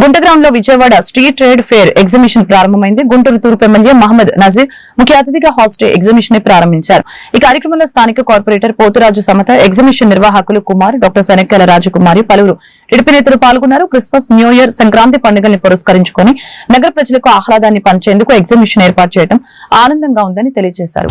గుంటగ్రౌండ్లో Vijayawada street trade fair exhibition ప్రారంభమైంది. గుంటూరు తూర్పు MLA Mohammed Nazir ముఖ్య అతిథిగా హాస్ట్ ఎగ్జిబిషన్ని ప్రారంభించారు. ఈ కార్యక్రమంలో స్థానిక కార్పొరేటర్ పోతురాజు సమత ఎగ్జిబిషన్ నిర్వాహకులు కుమార్ డాక్టర్ శనక్కల రాజకుమారి పలువురు టిడిపి నేతలు పాల్గొన్నారు. క్రిస్మస్ న్యూ ఇయర్ సంక్రాంతి పండుగల్ని పురస్కరించుకొని నగర ప్రజలకు ఆహ్లాదాన్ని పంచేందుకు ఎగ్జిబిషన్ ఏర్పాటు చేయడం ఆనందంగా ఉందని తెలియజేశారు.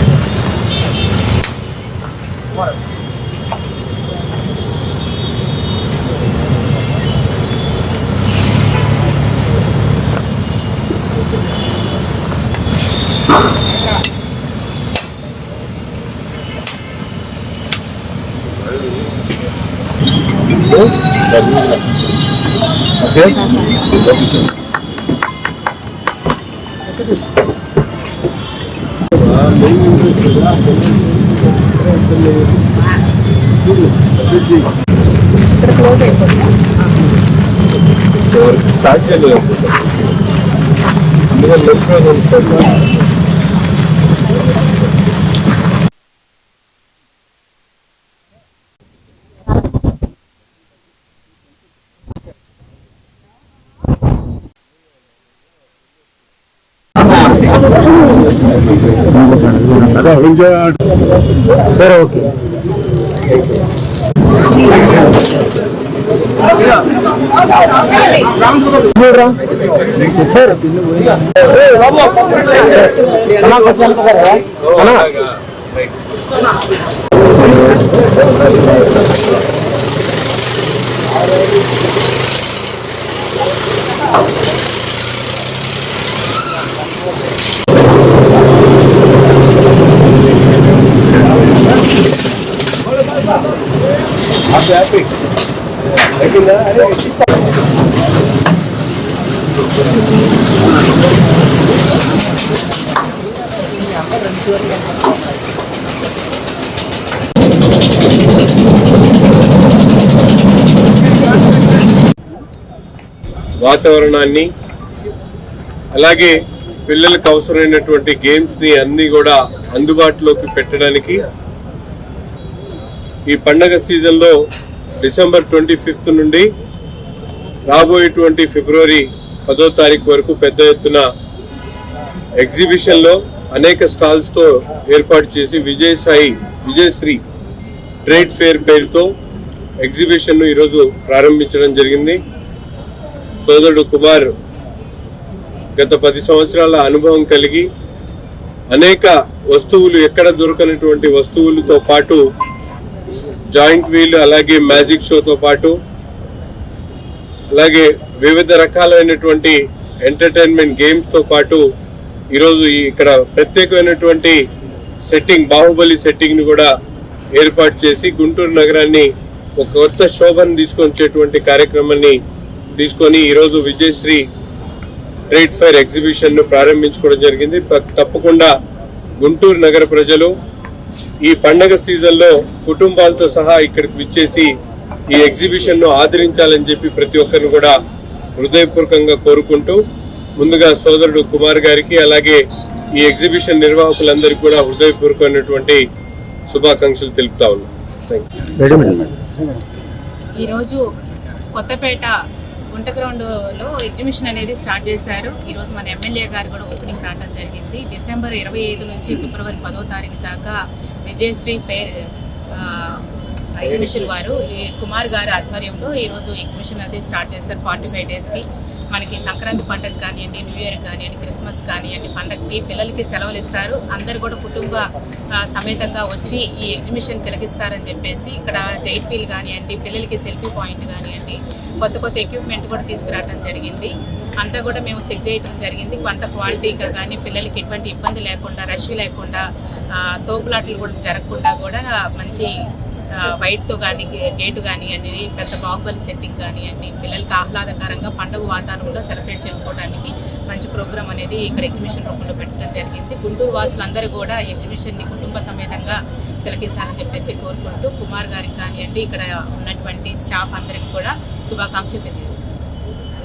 స్టార్ట్ చేయలేదు అందుకని లెఫ్ట్ సరే ఓకే. సార్ హ్యాపీ అయిపోయిందా అరే వాతావరణాన్ని అలాగే పిల్లలకు అవసరమైనటువంటి గేమ్స్ని అన్ని కూడా అందుబాటులోకి పెట్టడానికి ఈ పండగ సీజన్లో డిసెంబర్ ట్వంటీ ఫిఫ్త్ నుండి రాబోయేటువంటి ఫిబ్రవరి పదో తారీఖు వరకు పెద్ద ఎత్తున ఎగ్జిబిషన్లో అనేక స్టాల్స్తో ఏర్పాటు చేసి విజయసాయి విజయశ్రీ ట్రేడ్ ఫేర్ పేరుతో ఎగ్జిబిషన్ను ఈరోజు ప్రారంభించడం జరిగింది. సోదరుడు కుమార్ గత పది సంవత్సరాల అనుభవం కలిగి అనేక వస్తువులు ఎక్కడ దొరకనటువంటి వస్తువులతో పాటు జాయింట్ వీల్ అలాగే మ్యాజిక్ షోతో పాటు అలాగే వివిధ రకాలైనటువంటి ఎంటర్టైన్మెంట్ గేమ్స్తో పాటు ఈరోజు ఇక్కడ ప్రత్యేకమైనటువంటి సెట్టింగ్ బాహుబలి సెట్టింగ్ని కూడా ఏర్పాటు చేసి గుంటూరు నగరాన్ని ఒక కొత్త శోభను తీసుకొచ్చేటువంటి కార్యక్రమాన్ని తీసుకొని ఈరోజు విజయశ్రీ ట్రేడ్ ఫైర్ ఎగ్జిబిషన్ను ప్రారంభించుకోవడం జరిగింది. తప్పకుండా గుంటూరు నగర ప్రజలు ఈ పండగ సీజన్లో కుటుంబాలతో సహా ఇక్కడికి విచ్చేసి ఈ ఎగ్జిబిషన్ను ఆదరించాలని చెప్పి ప్రతి ఒక్కరిని కూడా హృదయపూర్వకంగా కోరుకుంటూ ముందుగా సోదరుడు కుమార్ గారికి అలాగే ఈ ఎగ్జిబిషన్ నిర్వాహకులందరికీ కూడా హృదయపూర్వకమైనటువంటి శుభాకాంక్షలు తెలుపుతా యూ ఈరోజు కొత్తపేట గుంట గ్రౌండ్లో ఎగ్జిబిషన్ అనేది స్టార్ట్ చేశారు. ఈరోజు మన ఎమ్మెల్యే గారు కూడా ఓపెనింగ్ రావడం జరిగింది. డిసెంబర్ ఇరవై ఐదు నుంచి ఫిబ్రవరి పదో తారీఖు దాకా విజయశ్రీ ఫెయిర్ ఎగ్జిబిషన్ వారు ఈ కుమార్ గారి ఆధ్వర్యంలో ఈరోజు ఎగ్జిబిషన్ అది స్టార్ట్ చేస్తారు ఫార్టీ ఫైవ్ డేస్కి మనకి సంక్రాంతి పండుగ కానివ్వండి న్యూ ఇయర్ కానివ్వండి క్రిస్మస్ కానివ్వండి పండగకి పిల్లలకి సెలవులు ఇస్తారు. అందరు కూడా కుటుంబ సమేతంగా వచ్చి ఈ ఎగ్జిబిషన్ తిలకిస్తారని చెప్పేసి ఇక్కడ జైట్ ఫీల్ కానివ్వండి పిల్లలకి సెల్ఫీ పాయింట్ కానివ్వండి కొత్త కొత్త ఎక్విప్మెంట్ కూడా తీసుకురావడం జరిగింది. అంతా కూడా మేము చెక్ చేయడం జరిగింది. కొంత క్వాలిటీగా కానీ పిల్లలకి ఎటువంటి ఇబ్బంది లేకుండా రష్ లేకుండా తోపులాట్లు కూడా జరగకుండా కూడా మంచి వైట్తో కానీ గేటు కానివ్వండి పెద్ద బాహుబలి సెట్టింగ్ కానివ్వండి పిల్లలకి ఆహ్లాదకరంగా పండుగ వాతావరణంలో సెలబ్రేట్ చేసుకోవడానికి మంచి ప్రోగ్రామ్ అనేది ఇక్కడ ఎగ్జిబిషన్ రూపంలో పెట్టడం జరిగింది. గుంటూరు వాసులందరూ కూడా ఎగ్జిబిషన్ని కుటుంబ సమేతంగా తిలకించాలని చెప్పేసి కోరుకుంటూ కుమార్ గారికి కానివ్వండి ఇక్కడ ఉన్నటువంటి స్టాఫ్ అందరికి కూడా శుభాకాంక్షలు తెలియజేస్తున్నాం.